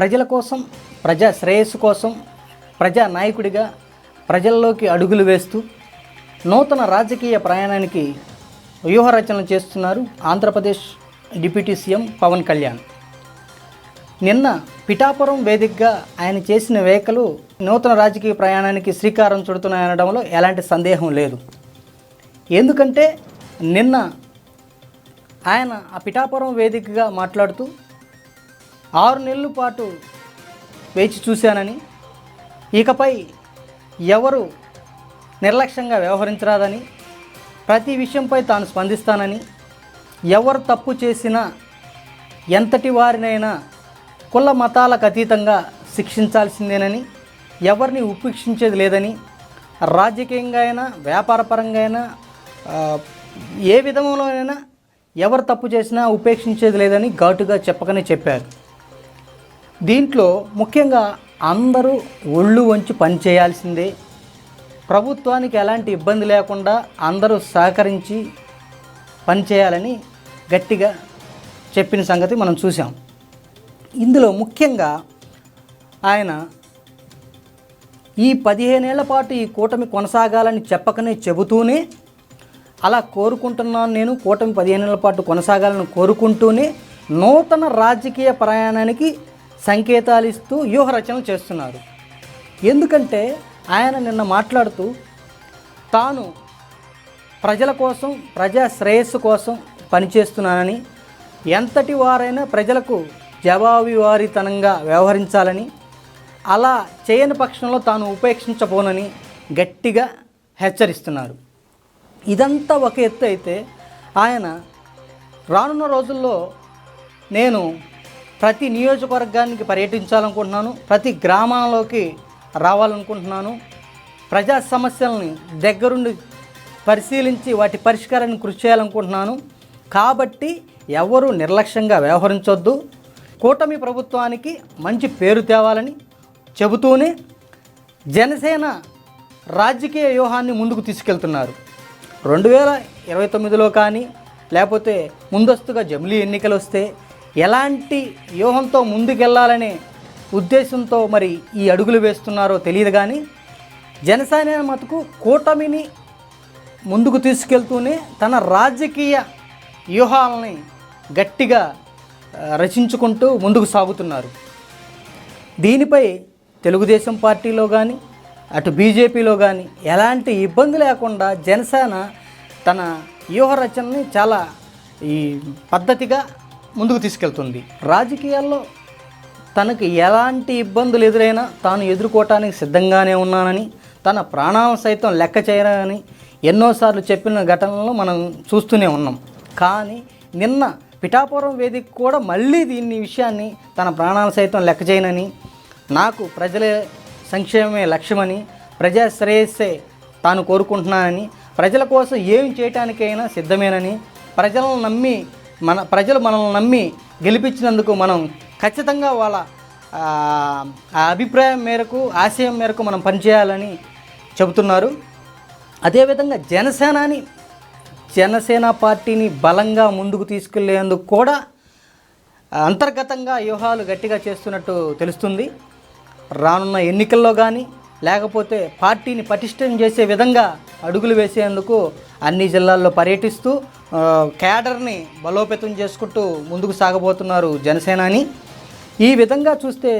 ప్రజల కోసం ప్రజా శ్రేయస్సు కోసం ప్రజా నాయకుడిగా ప్రజల్లోకి అడుగులు వేస్తూ నూతన రాజకీయ ప్రయాణానికి వ్యూహరచనలు చేస్తున్నారు ఆంధ్రప్రదేశ్ డిప్యూటీ సీఎం పవన్ కళ్యాణ్. నిన్న పిఠాపురం వేదికగా ఆయన చేసిన వేకలు నూతన రాజకీయ ప్రయాణానికి శ్రీకారం చుడుతున్నాయనడంలో ఎలాంటి సందేహం లేదు. ఎందుకంటే నిన్న ఆయన ఆ పిఠాపురం వేదికగా మాట్లాడుతూ ఆరు నెలల పాటు వేచి చూశానని. ఇకపై ఎవరు నిర్లక్ష్యంగా వ్యవహరించరాదని ప్రతి విషయంపై తాను స్పందిస్తానని ఎవరు తప్పు చేసినా ఎంతటి వారినైనా కుల మతాలకు అతీతంగా శిక్షించాల్సిందేనని ఎవరిని ఉపేక్షించేది లేదని రాజకీయంగా అయినా వ్యాపారపరంగా అయినా ఏ విధంలోనైనా ఎవరు తప్పు చేసినా ఉపేక్షించేది లేదని ఘాటుగా చెప్పకనే చెప్పారు. దీంట్లో ముఖ్యంగా అందరూ ఒళ్ళు వంచి పనిచేయాల్సిందే ప్రభుత్వానికి ఎలాంటి ఇబ్బంది లేకుండా అందరూ సహకరించి పనిచేయాలని గట్టిగా చెప్పిన సంగతి మనం చూసాం ఇందులో ముఖ్యంగా ఆయన ఈ పదిహేనేళ్ళ పాటు ఈ కూటమి కొనసాగాలని చెప్పకనే చెబుతూనే అలా కోరుకుంటున్నాను నేను కూటమి పదిహేనేళ్ళ పాటు కొనసాగాలని కోరుకుంటూనే నూతన రాజకీయ ప్రయాణానికి సంకేతాలు ఇస్తూ వ్యూహరచనలు చేస్తున్నారు. ఎందుకంటే ఆయన నిన్న మాట్లాడుతూ తాను ప్రజల కోసం ప్రజా శ్రేయస్సు కోసం పనిచేస్తున్నానని ఎంతటి వారైనా ప్రజలకు జవాబువారీతనంగా వ్యవహరించాలని అలా చేయని పక్షంలో తాను ఉపేక్షించబోనని గట్టిగా హెచ్చరిస్తున్నారు. ఇదంతా ఒక ఎత్తు అయితే ఆయన రానున్న రోజుల్లో నేను ప్రతి నియోజకవర్గానికి పర్యటించాలనుకుంటున్నాను ప్రతి గ్రామాల్లోకి రావాలనుకుంటున్నాను. ప్రజా సమస్యల్ని దగ్గరుండి పరిశీలించి వాటి పరిష్కారాన్ని కృషి చేయాలనుకుంటున్నాను. కాబట్టి ఎవరు నిర్లక్ష్యంగా వ్యవహరించొద్దు. కూటమి ప్రభుత్వానికి మంచి పేరు తేవాలని చెబుతూనే జనసేన రాజకీయ వ్యూహాన్ని ముందుకు తీసుకెళ్తున్నారు. రెండు వేల ఇరవై తొమ్మిదిలో కానీ లేకపోతే ముందస్తుగా జమిలీ ఎన్నికలు వస్తే ఎలాంటి వ్యూహంతో ముందుకెళ్ళాలనే ఉద్దేశంతో మరి ఈ అడుగులు వేస్తున్నారో తెలియదు కానీ జనసేన మటుకు కూటమిని ముందుకు తీసుకెళ్తూనే తన రాజకీయ వ్యూహాలని గట్టిగా రచించుకుంటూ ముందుకు సాగుతున్నారు. దీనిపై తెలుగుదేశం పార్టీలో కానీ అటు బీజేపీలో కానీ ఎలాంటి ఇబ్బంది లేకుండా జనసేన తన వ్యూహ రచనని చాలా ఈ పద్ధతిగా ముందుకు తీసుకెళ్తుంది. రాజకీయాల్లో తనకు ఎలాంటి ఇబ్బందులు ఎదురైనా తాను ఎదుర్కోవటానికి సిద్ధంగానే ఉన్నానని తన ప్రాణాలను సైతం లెక్క చేయనని ఎన్నోసార్లు చెప్పిన ఘటనలు మనం చూస్తూనే ఉన్నాం. కానీ నిన్న పిఠాపురం వేదిక కూడా మళ్ళీ దీన్ని విషయాన్ని తన ప్రాణాలు సైతం లెక్క చేయనని నాకు ప్రజల సంక్షేమమే లక్ష్యమని ప్రజా శ్రేయస్సే తాను కోరుకుంటున్నానని ప్రజల కోసం ఏం చేయటానికైనా సిద్ధమేనని ప్రజలను నమ్మి మన ప్రజలు మనల్ని నమ్మి గెలిపించినందుకు మనం ఖచ్చితంగా వాళ్ళ ఆ, అభిప్రాయం మేరకు ఆశయం మేరకు మనం పనిచేయాలని చెబుతున్నారు. అదేవిధంగా జనసేనని జనసేన పార్టీని బలంగా ముందుకు తీసుకెళ్ళేందుకు కూడా అంతర్గతంగా వ్యూహాలు గట్టిగా చేస్తున్నట్టు తెలుస్తుంది. రానున్న ఎన్నికల్లో కానీ లేకపోతే పార్టీని పటిష్టం చేసే విధంగా అడుగులు వేసేందుకు అన్ని జిల్లాల్లో పర్యటిస్తూ క్యాడర్ని బలోపేతం చేసుకుంటూ ముందుకు సాగబోతున్నారు జనసేనాని. ఈ విధంగా చూస్తే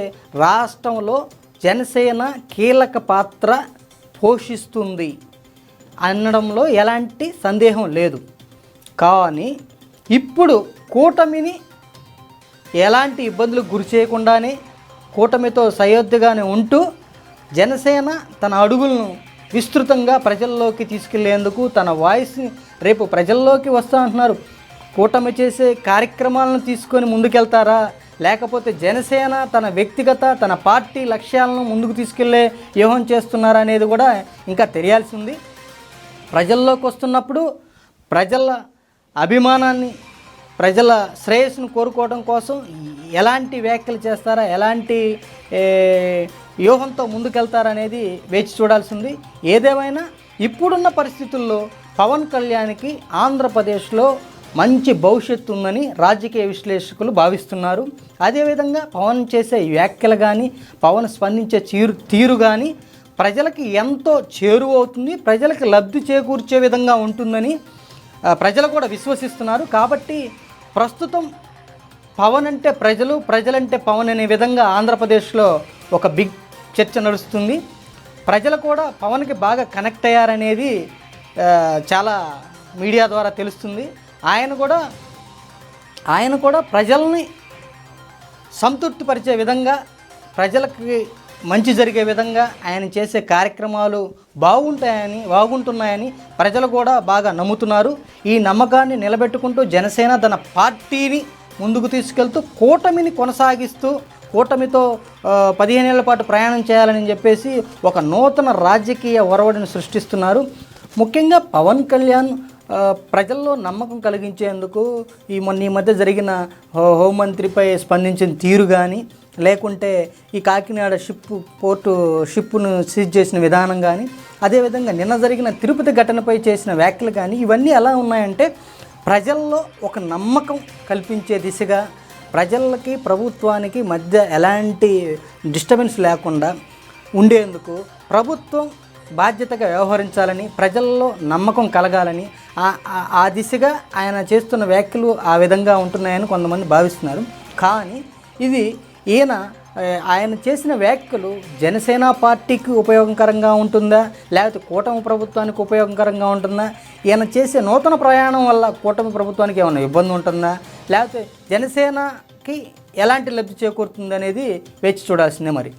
రాష్ట్రంలో జనసేన కీలక పాత్ర పోషిస్తుంది అనడంలో ఎలాంటి సందేహం లేదు. కానీ ఇప్పుడు కూటమిని ఎలాంటి ఇబ్బందులకు గురి చేయకుండానే కూటమితో సయోధ్యగానే ఉంటూ జనసేన తన అడుగులను విస్తృతంగా ప్రజల్లోకి తీసుకెళ్ళేందుకు తన వాయిస్ని రేపు ప్రజల్లోకి వస్తా అంటున్నారు. కూటమి చేసే కార్యక్రమాలను తీసుకొని ముందుకెళ్తారా? లేకపోతే జనసేన తన వ్యక్తిగత తన పార్టీ లక్ష్యాలను ముందుకు తీసుకెళ్ళే వ్యూహం చేస్తున్నారా అనేది కూడా ఇంకా తెలియాల్సి ఉంది. ప్రజల్లోకి వస్తున్నప్పుడు ప్రజల అభిమానాన్ని ప్రజల శ్రేయస్సును కోరుకోవడం కోసం ఎలాంటి వ్యాఖ్యలు చేస్తారా? ఎలాంటి వ్యూహంతో ముందుకెళ్తారనేది వేచి చూడాల్సి ఉంది ఏదేమైనా ఇప్పుడున్న పరిస్థితుల్లో పవన్ కళ్యాణ్కి ఆంధ్రప్రదేశ్లో మంచి భవిష్యత్తు ఉందని రాజకీయ విశ్లేషకులు భావిస్తున్నారు. అదేవిధంగా పవన్ చేసే వ్యాఖ్యలు కానీ పవన్ స్పందించే తీరు తీరు కానీ ప్రజలకి ఎంతో చేరువవుతుంది ప్రజలకు లబ్ధి చేకూర్చే విధంగా ఉంటుందని ప్రజలు కూడా విశ్వసిస్తున్నారు. కాబట్టి ప్రస్తుతం పవన్ అంటే ప్రజలు ప్రజలంటే పవన్ అనే విధంగా ఆంధ్రప్రదేశ్లో ఒక బిగ్ చర్చ నడుస్తుంది. ప్రజలు కూడా పవన్కి బాగా కనెక్ట్ అయ్యారనేది చాలా మీడియా ద్వారా తెలుస్తుంది. ఆయన కూడా ఆయన కూడా ప్రజల్ని సంతృప్తిపరిచే విధంగా ప్రజలకి మంచి జరిగే విధంగా ఆయన చేసే కార్యక్రమాలు బాగుంటాయని బాగుంటున్నాయని ప్రజలు కూడా బాగా నమ్ముతున్నారు. ఈ నమ్మకాన్ని నిలబెట్టుకుంటూ జనసేన తన పార్టీని ముందుకు తీసుకెళ్తూ కూటమిని కొనసాగిస్తూ కూటమితో పదిహేను పదిహేనేళ్ళ పాటు ప్రయాణం చేయాలని చెప్పేసి ఒక నూతన రాజకీయ ఒరవడిని సృష్టిస్తున్నారు. ముఖ్యంగా పవన్ కళ్యాణ్ ప్రజల్లో నమ్మకం కలిగించేందుకు ఈ మొన్న ఈ మధ్య జరిగిన హో- హోంమంత్రిపై స్పందించిన తీరు కానీ లేకుంటే ఈ కాకినాడ షిప్ పోర్టు షిప్ను సీజ్ చేసిన విధానం కానీ అదేవిధంగా నిన్న జరిగిన తిరుపతి ఘటనపై చేసిన వ్యాఖ్యలు కానీ ఇవన్నీ ఎలా ఉన్నాయంటే ప్రజల్లో ఒక నమ్మకం కల్పించే దిశగా ప్రజలకి ప్రభుత్వానికి మధ్య ఎలాంటి డిస్టర్బెన్స్ లేకుండా ఉండేందుకు ప్రభుత్వం బాధ్యతగా వ్యవహరించాలని ప్రజల్లో నమ్మకం కలగాలని ఆ- దిశగా ఆయన చేస్తున్న వ్యాఖ్యలు ఆ విధంగా ఉంటున్నాయని కొంతమంది భావిస్తున్నారు. కానీ ఇది ఈయన ఆయన చేసిన వ్యాఖ్యలు జనసేన పార్టీకి ఉపయోగకరంగా ఉంటుందా? లేకపోతే కూటమి ప్రభుత్వానికి ఉపయోగకరంగా ఉంటుందా? ఈయన చేసే నూతన ప్రయాణం వల్ల కూటమి ప్రభుత్వానికి ఏమైనా ఇబ్బంది ఉంటుందా? లేకపోతే జనసేనకి ఎలాంటి లబ్ధి చేకూరుతుంది అనేది వేచి చూడాల్సిందే మరి.